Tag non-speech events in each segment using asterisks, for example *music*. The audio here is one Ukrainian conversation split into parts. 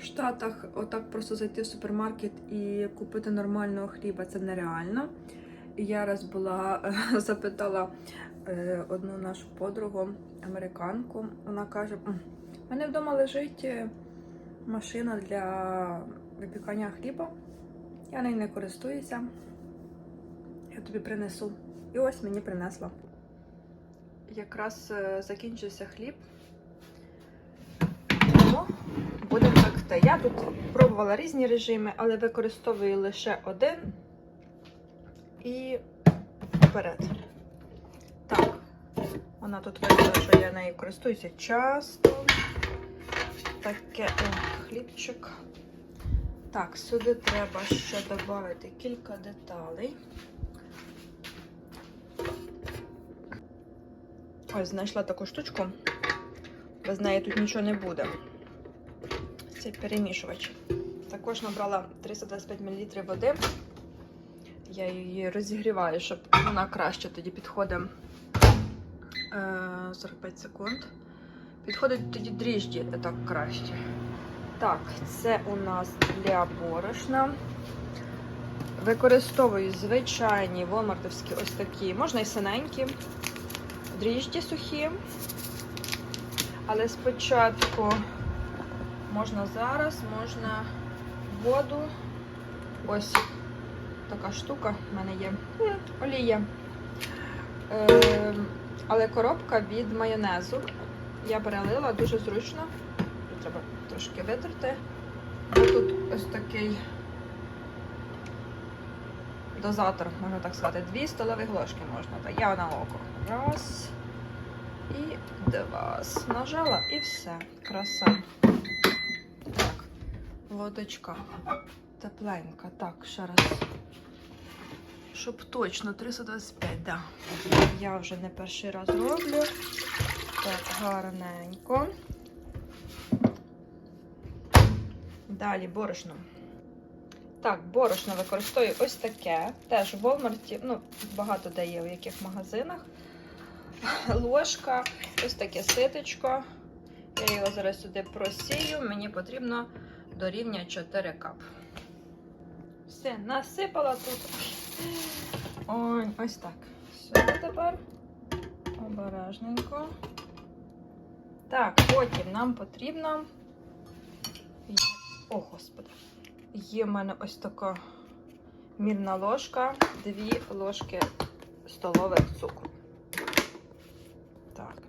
В Штатах отак просто зайти в супермаркет і купити нормального хліба це нереально. Я раз була *laughs* запитала е, одну нашу подругу, американку. Вона каже: «М, у мене вдома лежить е, машина для випікання хліба. Я нею не користуюся. Я тобі принесу. І ось мені принесла. Якраз е, закінчився хліб. Тому будемо. Я тут пробувала різні режими, але використовую лише один і вперед. Так, вона тут видала, що я нею користуюся часто. Таке о, хлібчик. Так, сюди треба ще додати кілька деталей. Ось знайшла таку штучку. Без неї тут нічого не буде. Це перемішувач. Також набрала 325 мл води. Я її розігріваю, щоб вона краще тоді підходить е, 45 секунд. Підходить тоді дріжджі так краще. Так, це у нас для борошна. Використовую звичайні волмартовські ось такі, можна і синенькі, дріжджі сухі. Але спочатку можна зараз, можна воду. Ось така штука в мене є. Олія. Е, але коробка від майонезу. Я перелила дуже зручно. Треба трошки витерти. Тут ось такий дозатор, можна так сказати. Дві столові ложки можна. Так, я на око. Раз. І два. Нажала і все. Краса. Водочка. Тепленька. Так, ще раз. Щоб точно 325, да. Я вже не перший раз роблю. Так, гарненько. Далі борошно. Так, борошно використовую ось таке. Теж в Walmart, ну, багато де є в яких магазинах. Ложка, ось таке ситочко. Я його зараз сюди просію. Мені потрібно до рівня 4 кап. Все, насипала тут. Ой, ось так. Сюди тепер. Обережненько. Так, потім нам потрібно. О, господи. Є в мене ось така мірна ложка, дві ложки столових цукру. Так,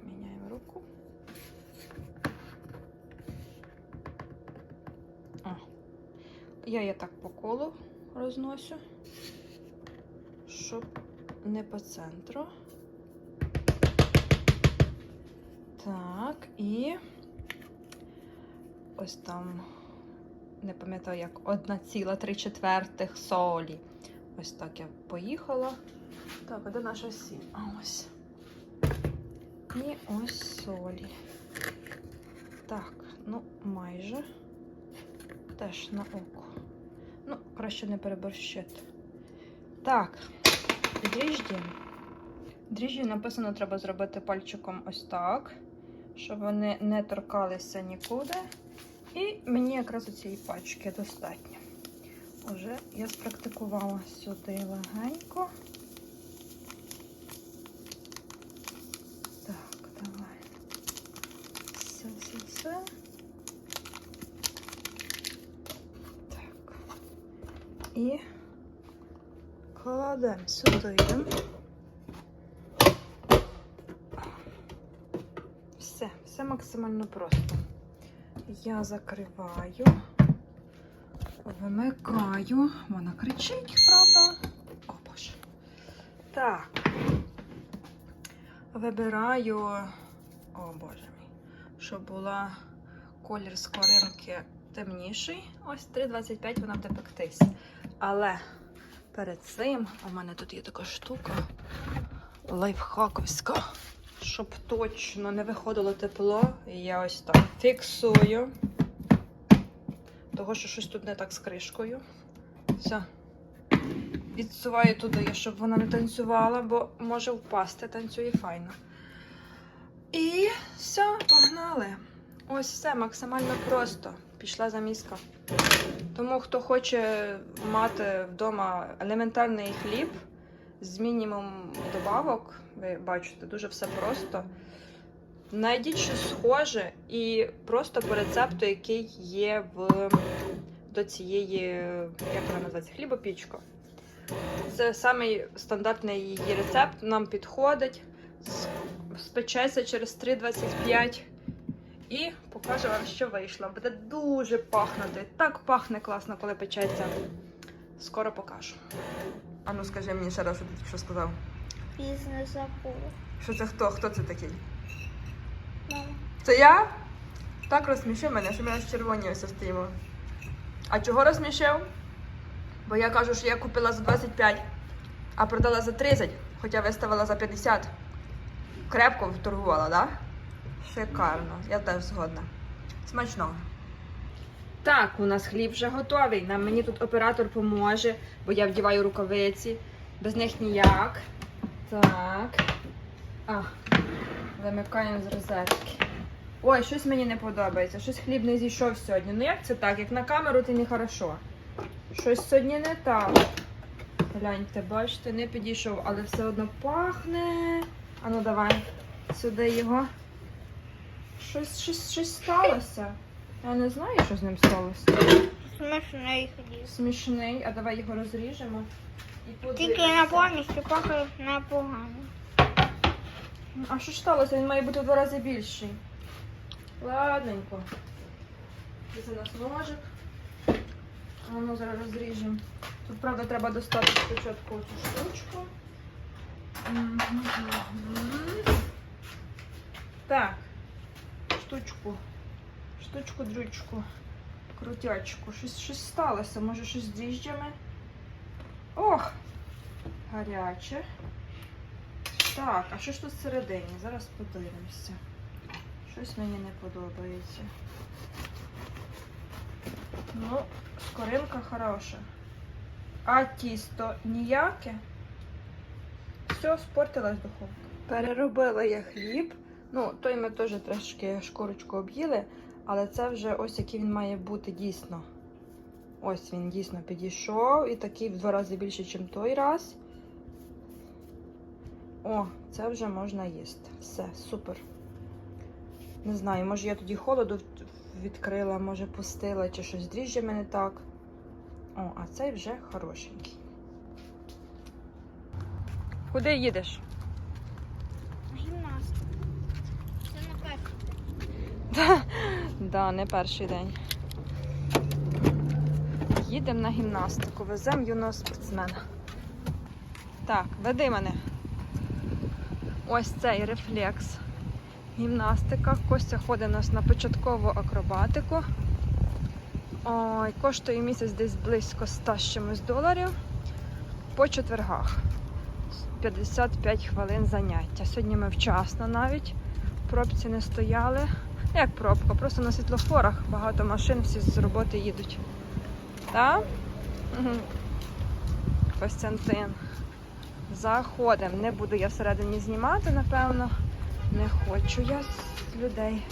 Я її так по колу розносю, щоб не по центру. Так, і ось там, не пам'ятаю, як 1,3 четвертих солі. Ось так я поїхала. Так, а де наша сіль? А ось. І ось солі. Так, ну майже. Теж на око. Ну, краще не переборщити. Так, дріжджі. Дріжджі написано, треба зробити пальчиком ось так, щоб вони не торкалися нікуди. І мені якраз цієї пачки достатньо. Уже я спрактикувала сюди легенько. Так, давай. Все, все, все. Так. І кладемо сюди. Все, все максимально просто. Я закриваю, вимикаю. Вона кричить, правда? О, Боже. Так. Вибираю, о Боже мій, щоб була колір скоринки темніший. Ось 3,25 вона буде пектись. Але перед цим у мене тут є така штука лайфхаковська. Щоб точно не виходило тепло, я ось так фіксую. Того, що щось тут не так з кришкою. Все. Відсуваю туди, щоб вона не танцювала, бо може впасти, танцює файно. І все, погнали. Ось все максимально просто. Пішла заміска. Тому хто хоче мати вдома елементарний хліб з мінімум добавок, ви бачите, дуже все просто. Знайдіть щось схоже і просто по рецепту, який є в до цієї, як вона називається, хлібопічка. Це самий стандартний її рецепт, нам підходить. Спечеться через 3,25 і покажу вам, що вийшло. Буде дуже пахнути. Так пахне класно, коли печеться. Скоро покажу. А ну скажи мені ще раз, що ти тільки що сказав. Пізно забула. Що це хто? Хто це такий? Мама. Це я? Так розсмішив мене, що ми аж червоні ось стоїмо. А чого розсмішив? Бо я кажу, що я купила за 25, а продала за 30, хоча виставила за 50. Крепко торгувала, так? Да? Шикарно, я теж згодна. Смачного. Так, у нас хліб вже готовий. Нам мені тут оператор поможе, бо я вдіваю рукавиці. Без них ніяк. Так. А, Вимикаємо з розетки. Ой, щось мені не подобається. Щось хліб не зійшов сьогодні. Ну як це так? Як на камеру, то не хорошо. Щось сьогодні не так. Гляньте, бачите, не підійшов, але все одно пахне. А ну давай сюди його. Щось, щось, щось сталося. Я не знаю, що з ним сталося. Смачний хліб. Смішний, а давай його розріжемо. І Тільки на повністю пахне непогано. А що ж сталося? Він має бути в два рази більший. Ладненько. Це нас ножик. А ну зараз розріжемо. Тут, правда, треба достати спочатку цю штучку. Так. Штучку. Штучку, дрючку. Крутячку. Щось, щось сталося. Може щось з дріжджами? Ох! Гаряче. Так, а що ж тут всередині? Зараз подивимося. Щось мені не подобається. Ну, скоринка хороша. А тісто ніяке. Все, спортилась духовка. Переробила я хліб. Ну, той ми теж трошки шкурочку об'їли, але це вже ось який він має бути дійсно. Ось він дійсно підійшов і такий в два рази більше, ніж той раз. О, це вже можна їсти. Все, супер. Не знаю, може я тоді холоду відкрила, може пустила, чи щось дріжджами не так. О, а цей вже хорошенький. Куди їдеш? Гімнастика. Це не перший. Да, не перший день. Їдемо на гімнастику, веземо юного спортсмена. Так, веди мене. Ось цей рефлекс. Гімнастика. Костя ходить у нас на початкову акробатику. Ой, коштує місяць десь близько 100 з чимось доларів по четвергах. 55 хвилин заняття. Сьогодні ми вчасно навіть. Пробці не стояли. Як пробка, просто на світлофорах багато машин, всі з роботи їдуть. Так? Угу. Костянтин. Заходимо. Не буду я всередині знімати, напевно. Не хочу я людей.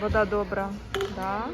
Вода добра. Да.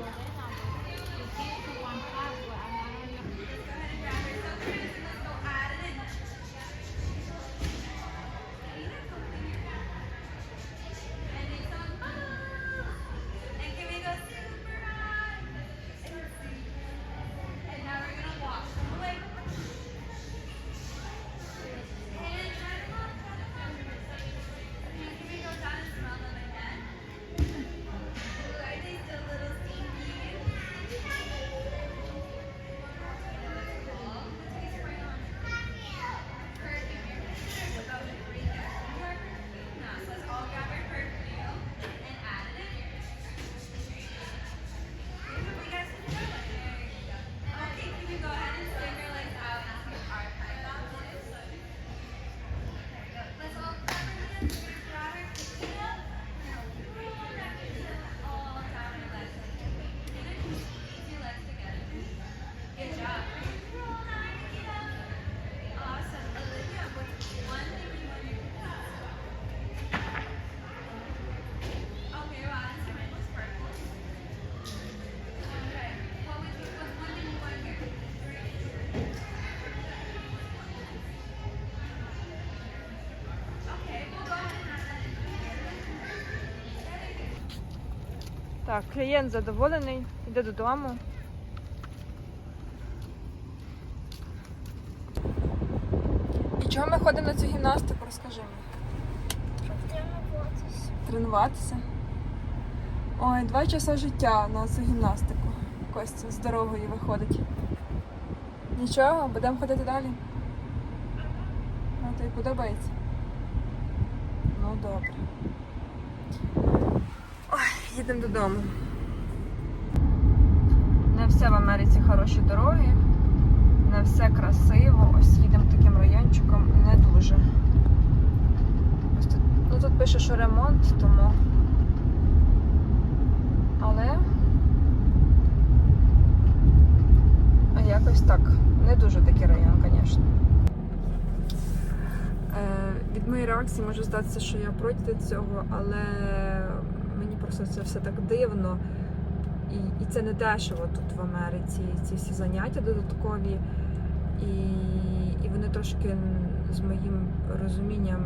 Так, клієнт задоволений, йде додому. І чого ми ходимо на цю гімнастику? Розкажи мені. Щоб тренуватися. Тренуватися. Ой, два часа життя на цю гімнастику. Костя з дорогою виходить. Нічого, будемо ходити далі. А тобі подобається? Ну добре. Їдемо додому. Не все в Америці хороші дороги, не все красиво. Ось їдемо таким райончиком не дуже. Ось тут, ну тут пише, що ремонт, тому. Але. Якось так. Не дуже такий район, звісно. Е, від моєї реакції може здатися, що я проти цього, але мені це все так дивно. І, і це не дешево тут в Америці, ці всі заняття додаткові. І, і вони трошки з моїм розумінням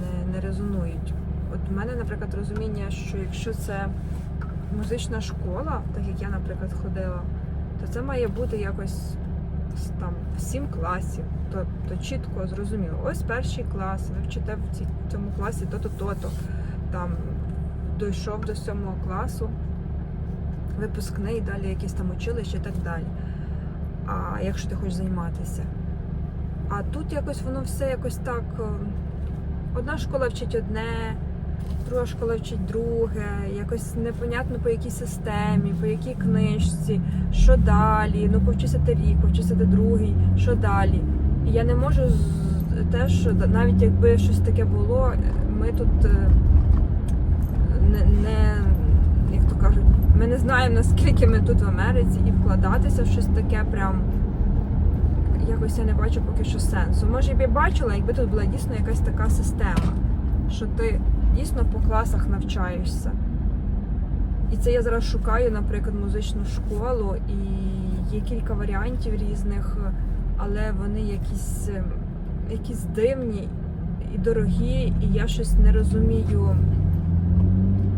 не, не резонують. От у мене, наприклад, розуміння, що якщо це музична школа, так як я, наприклад, ходила, то це має бути якось там в сім класів, то, то чітко зрозуміло. Ось перший клас, ви вчите в цьому класі то-то, то-то. Там дійшов до сьомого класу, випускний, далі якісь там училище і так далі. А якщо ти хочеш займатися. А тут якось воно все якось так. е, Одна школа вчить одне, друга школа вчить друге, якось непонятно по якій системі, по якій книжці, що далі. Ну, повчися ти рік, повчися ти другий, що далі. І я не можу теж, навіть якби щось таке було, ми тут е, не, не як то кажуть, ми не знаємо наскільки ми тут в Америці і вкладатися в щось таке прям. Якось я не бачу поки що сенсу. Може, б я бачила, якби тут була дійсно якась така система, що ти дійсно по класах навчаєшся. І це я зараз шукаю, наприклад, музичну школу, і є кілька варіантів різних, але вони якісь, ем, якісь дивні і дорогі, і я щось не розумію.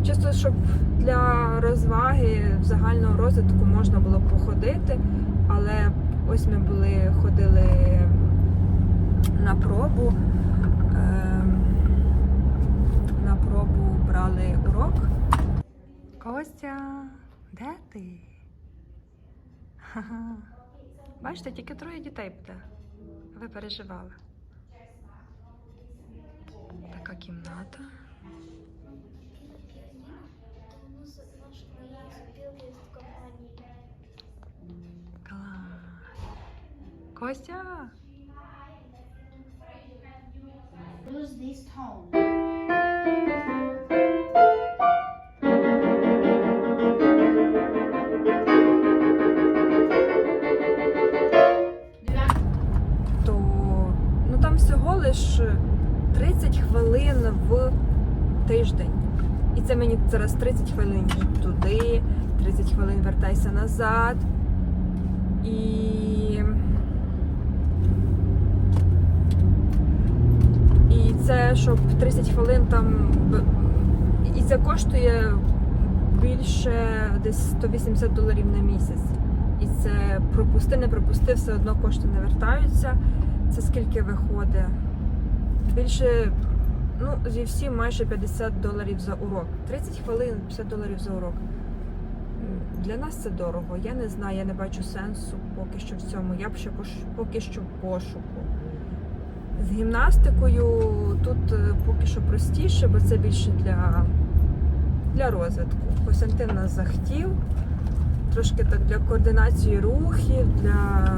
Чисто, щоб для розваги загального розвитку можна було походити, але ось ми були, ходили на пробу. ем, На пробу брали урок. Костя, де ти? Бачите, тільки троє дітей буде. Ви переживали. Така кімната. Костя! Use this tone. то ну там всього лиш 30 хвилин в тиждень. І це мені зараз 30 хвилин туди, 30 хвилин вертайся назад. І. І це щоб 30 хвилин там. І це коштує більше десь 180 доларів на місяць. І це пропусти, не пропусти, все одно кошти не вертаються. Це скільки виходить? Більше, ну, зі всім майже 50 доларів за урок. 30 хвилин, 50 доларів за урок. Для нас це дорого. Я не знаю, я не бачу сенсу поки що в цьому. Я б ще поки що в пошуку. З гімнастикою тут е, поки що простіше, бо це більше для, для розвитку. Костянтин нас захотів трошки так для координації рухів, для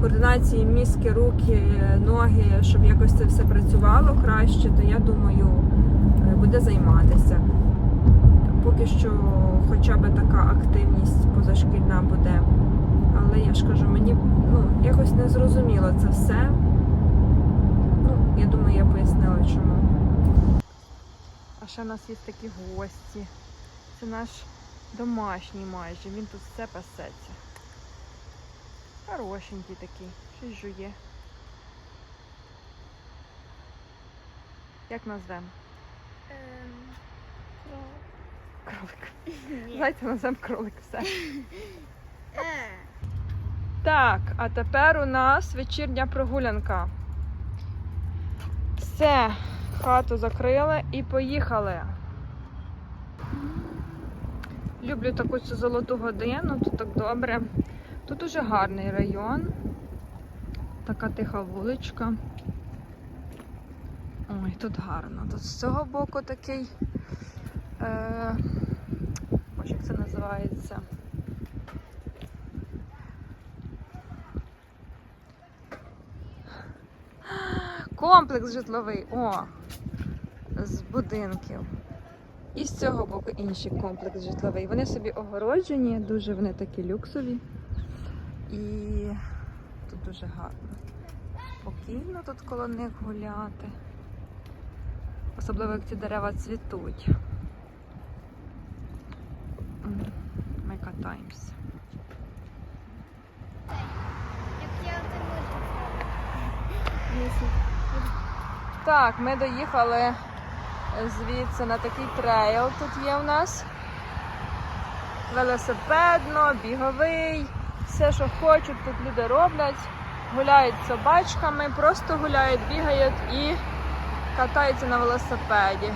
координації мізки, руки, ноги, щоб якось це все працювало краще, то я думаю, е, буде займатися. Поки що хоча б така активність позашкільна буде. Але я ж кажу, мені ну, якось не зрозуміло це все. Я думаю, я пояснила чому. А ще в нас є такі гості. Це наш домашній майже, він тут все пасеться. Хорошенький такий, щось жує. Як назвемо? Ем. Кролик. *laughs* Ні. Зайця називаємо кролик, все. *laughs* Е. Так, а тепер у нас вечірня прогулянка. Все, хату закрили і поїхали. Люблю таку цю золоту годину, тут так добре. Тут дуже гарний район. Така тиха вуличка. Ой, тут гарно. Тут з цього боку такий. Е, як це називається. Комплекс житловий. О! З будинків. І з цього боку інший комплекс житловий. Вони собі огороджені, дуже вони такі люксові. І тут дуже гарно. Спокійно тут коло них гуляти. Особливо як ці дерева цвітуть. Ми катаємося. Як я можу Так, ми доїхали звідси на такий трейл. Тут є у нас. Велосипедно, біговий, все, що хочуть, тут люди роблять. Гуляють собачками, просто гуляють, бігають і катаються на велосипеді.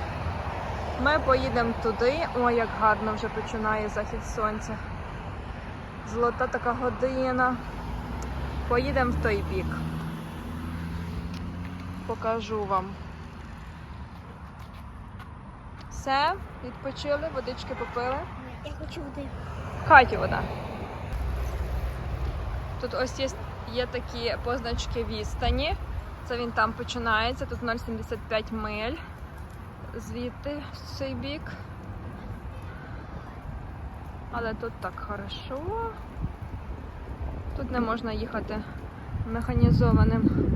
Ми поїдемо туди. Ой, як гарно вже починає захід сонця. Золота така година. Поїдемо в той бік. Покажу вам. Все, відпочили, водички попили. Я хочу води. В хаті вода. Тут ось є, є такі позначки відстані. Це він там починається. Тут 0,75 миль. Звідти в цей бік. Але тут так хорошо. Тут не можна їхати механізованим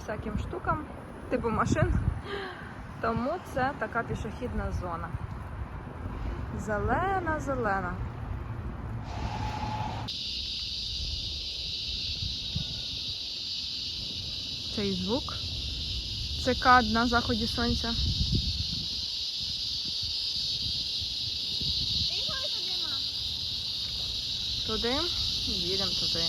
всяким штукам, типу машин. Тому це така пішохідна зона. Зелена, зелена. Цей звук. Цикад на заході сонця. Туди. Їдемо туди.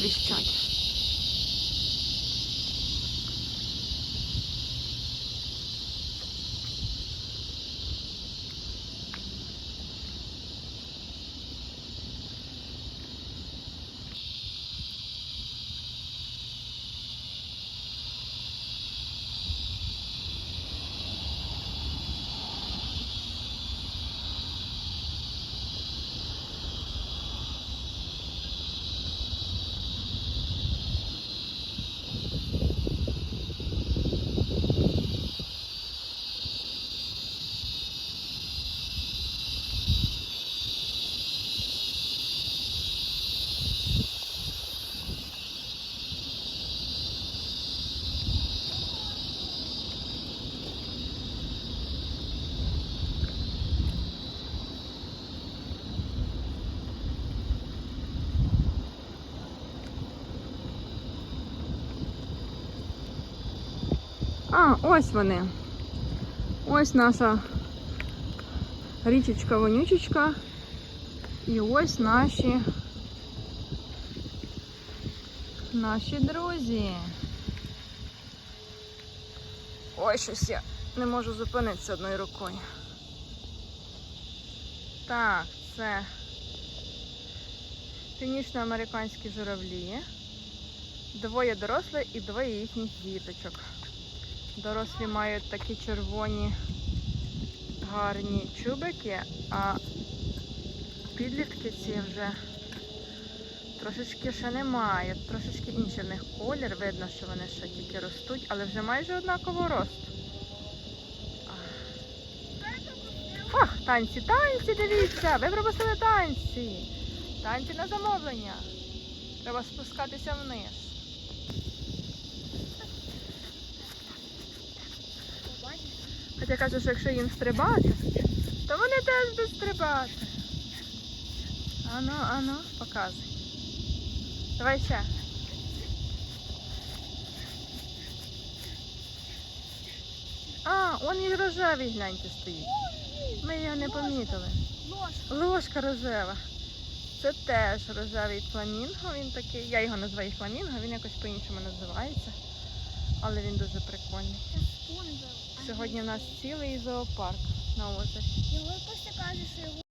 Ох, ось вони. Ось наша річечка вонючечка. І ось наші наші друзі. Ой, щось я не можу зупинитися одною рукою. Так, це північноамериканські журавлі. Двоє дорослих і двоє їхніх діточок. Дорослі мають такі червоні гарні чубики, а підлітки ці вже трошечки ще не мають. Трошечки інший в них колір. Видно, що вони ще тільки ростуть, але вже майже однакового росту. Ах, танці, танці, дивіться! Ви пропустили танці. Танці на замовлення. Треба спускатися вниз. Хоча каже, що якщо їм стрибати, то вони теж будуть стрибати. Ану, ану, показуй. Давай ще. А, он і рожевий, гляньте, стоїть. Ми його не помітили. Ложка. Рожева. Це теж рожевий фламінго. Він такий, я його називаю фламінго, він якось по-іншому називається. Але він дуже прикольний. Це. Сьогодні у нас цілий зоопарк на озері. Його просто каже, що